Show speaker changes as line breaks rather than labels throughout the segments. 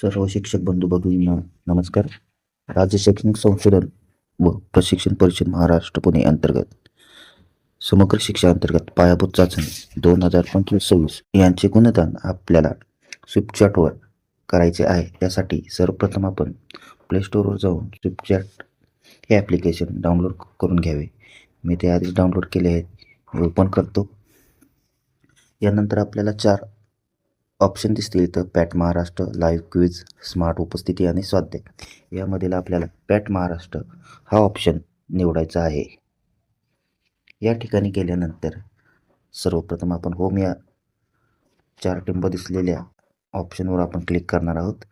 सर्व शिक्षक बंधू भगिनींना नमस्कार. राज्य शैक्षणिक संशोधन व प्रशिक्षण परिषद महाराष्ट्र पुणे अंतर्गत समग्र शिक्षा अंतर्गत पायाभूत चाचणी दोन हजार पंचवीस सव्वीस यांचे गुणदान आपल्याला स्विपचॅटवर करायचे आहे. त्यासाठी सर्वप्रथम आपण प्ले स्टोअरवर जाऊन स्विपचॅट हे ॲप्लिकेशन डाउनलोड करून घ्यावे. मी ते आधीच डाउनलोड केले आहेत. ओपन करतो. यानंतर आपल्याला चार ऑप्शन दिसतील इथं PAT Maharashtra live quiz smart उपस्थिती आणि स्वाध्याय. यामधील आपल्याला पॅट महाराष्ट्र हा ऑप्शन निवडायचा आहे. या ठिकाणी गेल्यानंतर सर्वप्रथम आपण होम या चार टिंब दिसलेल्या ऑप्शनवर आपण क्लिक करणार आहोत.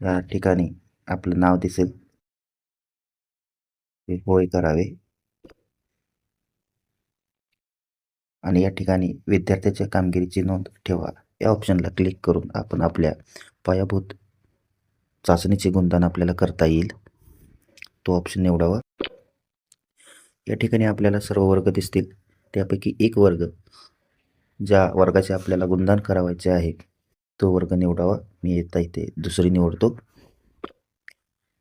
या ठिकाणी आपलं नाव दिसेल. ते होय करावे. आणि या ठिकाणी विद्यार्थ्याच्या कामगिरीची नोंद ठेवा. या ऑप्शनला क्लिक करून आपण आपल्या पायाभूत चाचणीचे गुणदान आपल्याला करता येईल. तो ऑप्शन निवडावा. या ठिकाणी आपल्याला सर्व वर्ग दिसतील. त्यापैकी एक वर्ग ज्या वर्गाचे आपल्याला गुणदान करावायचे आहे तो वर्ग निवडावा. मी येता इथे दुसरी निवडतो.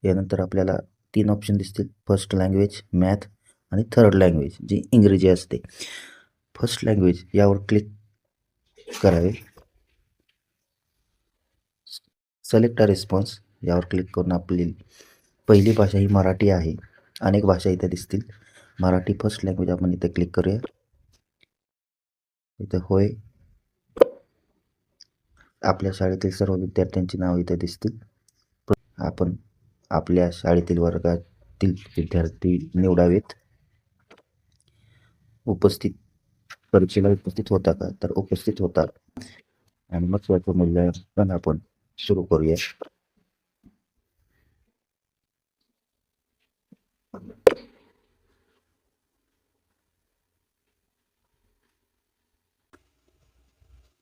यानंतर आपल्याला तीन ऑप्शन दिसतील. फर्स्ट लँग्वेज मॅथ आणि थर्ड लँग्वेज जी इंग्रजी असते. फर्स्ट लँग्वेज यावर क्लिक करावे. सिलेक्ट अ रिस्पॉन्स यावर क्लिक करून आपली पहिली भाषा ही मराठी आहे. अनेक भाषा इथे दिसतील. मराठी फर्स्ट लँग्वेज आपण इथे क्लिक करूया. इथे होय. आपल्या शाळेतील सर्व विद्यार्थ्यांची नाव इथे दिसतील. आपण आपल्या शाळेतील वर्गातील विद्यार्थी निवडावेत. उपस्थित परीक्षेला उपस्थित होता का तर उपस्थित होता आणि मग त्याचं मूल्यांकन आपण सुरू करूया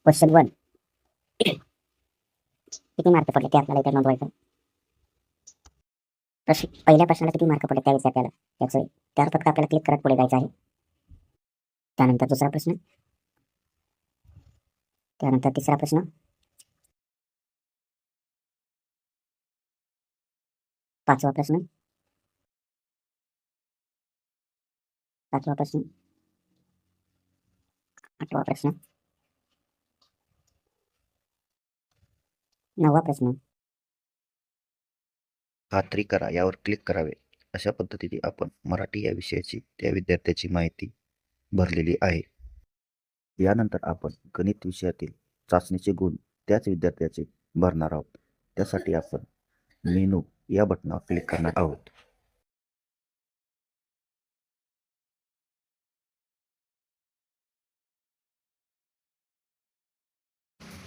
क्वेश्चन वन किती मार्क पडले ते आपल्याला इथे नोंदवायचं प्रश्न पहिल्या प्रश्नाला किती मार्क पडले त्या विद्यार्थ्याला त्याचं त्यावर फक्त आपल्याला क्लिक करत पुढे जायचं आहे त्यानंतर दुसरा प्रश्न. त्यानंतर तिसरा प्रश्न. पाचवा प्रश्न. पाचवा प्रश्न. आठवा प्रश्न. नववा प्रश्न.
खात्री करा यावर क्लिक करावे. अशा पद्धतीने आपण मराठी या विषयाची त्या विद्यार्थ्याची माहिती भरलेली आहे. यानंतर आपण गणित विषयातील चाचणीचे गुण त्याच विद्यार्थ्याचे भरणार आहोत. त्यासाठी आपण मेनू या बटनावर क्लिक करणार आहोत.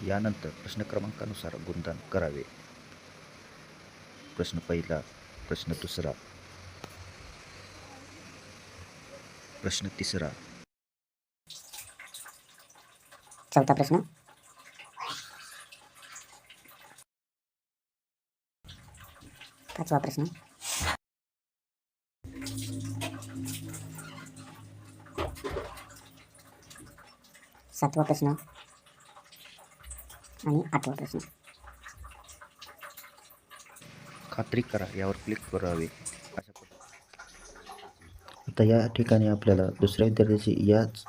यानंतर प्रश्न क्रमांकानुसार गुणदान करावे. प्रश्न पहिला प्रश्न दुसरा. प्रश्न तिसरा
चौथा प्रश्न पाचवा प्रश्न. सातवा प्रश्न. आणि आठवा प्रश्न.
खात्री करा यावर क्लिक करावे. आता या ठिकाणी आपल्याला दुसऱ्या विद्यार्थ्याची याच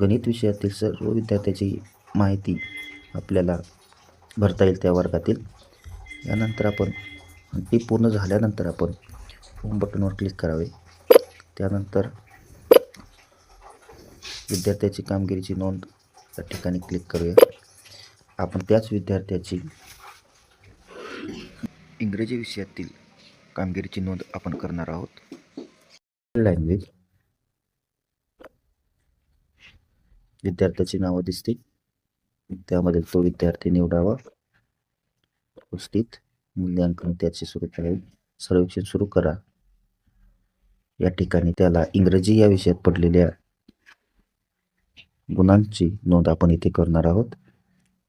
गणित विषयातील सर्व विद्यार्थ्याची माहिती आपल्याला भरता येईल त्या वर्गातील. यानंतर आपण ती पूर्ण झाल्यानंतर आपण होम बटनवर क्लिक करावे. त्यानंतर विद्यार्थ्याची कामगिरीची नोंद त्या ठिकाणी क्लिक करूया. आपण त्याच विद्यार्थ्याची इंग्रजी विषयातील कामगिरीची नोंद आपण करणार आहोत. लँग्वेज विद्यार्थ्याची नावं दिसतील त्यामध्ये तो विद्यार्थी निवडावा. उपस्थित. मूल्यांकन त्याचे सुरू करावे सर्वेक्षण सुरू करा. या ठिकाणी त्याला इंग्रजी या विषयात पडलेल्या गुणांची नोंद आपण इथे करणार आहोत.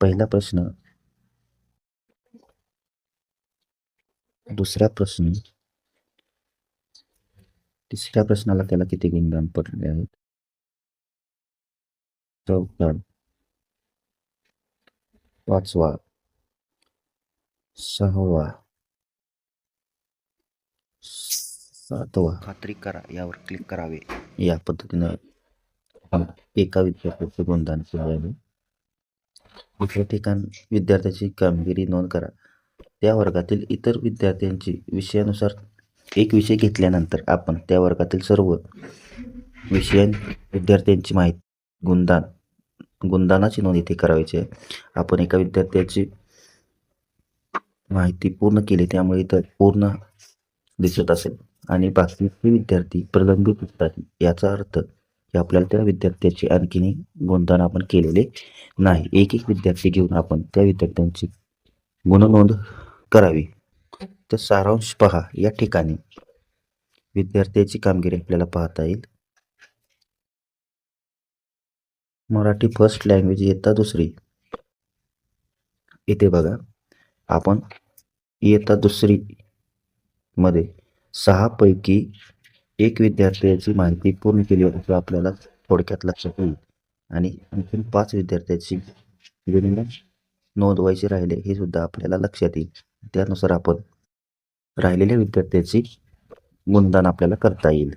पहिला प्रश्न. दुसरा प्रश्न. तिसऱ्या प्रश्नाला त्याला किती गुणदान पडले आहेत? चौथा पाचवा सहावा सातवा खात्री करा यावर क्लिक करावे. या पद्धतीनं एका विद्यार्थ्याचे गुणदान आहे. दुसऱ्या ठिकाण विद्यार्थ्याची कामगिरी नोंद करा. त्या वर्गातील इतर विद्यार्थ्यांची विषयानुसार एक विषय घेतल्यानंतर आपण त्या वर्गातील सर्व विषयां विद्यार्थ्यांची माहिती गुणदान गुणदानाची नोंद इथे करायची आहे. आपण एका विद्यार्थ्याची माहिती पूर्ण केली त्यामुळे इथं पूर्ण दिसत असेल. आणि बाकीचे विद्यार्थी प्रलंबित असतात याचा अर्थ की आपल्याला त्या विद्यार्थ्याची आणखीन गुणदान आपण केलेले नाही. एक एक विद्यार्थी घेऊन आपण त्या विद्यार्थ्यांची गुणनोंद करावी. तर सारांश पहा. या ठिकाणी विद्यार्थ्याची कामगिरी आपल्याला पाहता येईल. मराठी फर्स्ट लँग्वेज इयत्ता दुसरी. इथे बघा आपण इयत्ता दुसरी मध्ये सहापैकी एक विद्यार्थ्याची माहिती पूर्ण केली होती आपल्याला थोडक्यात लक्षात येईल. आणि आणखी पाच विद्यार्थ्याची विनिमय नोंदवायचे राहिले हे सुद्धा आपल्याला लक्षात येईल. त्यानुसार आपण राहिलेल्या विद्यार्थ्याची गुणदान आपल्याला करता येईल.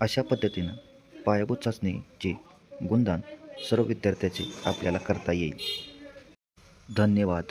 अशा पद्धतीनं पायाभूत चाचणीचे गुणदान सर्व विद्यार्थ्याचे आपल्याला करता येईल. धन्यवाद.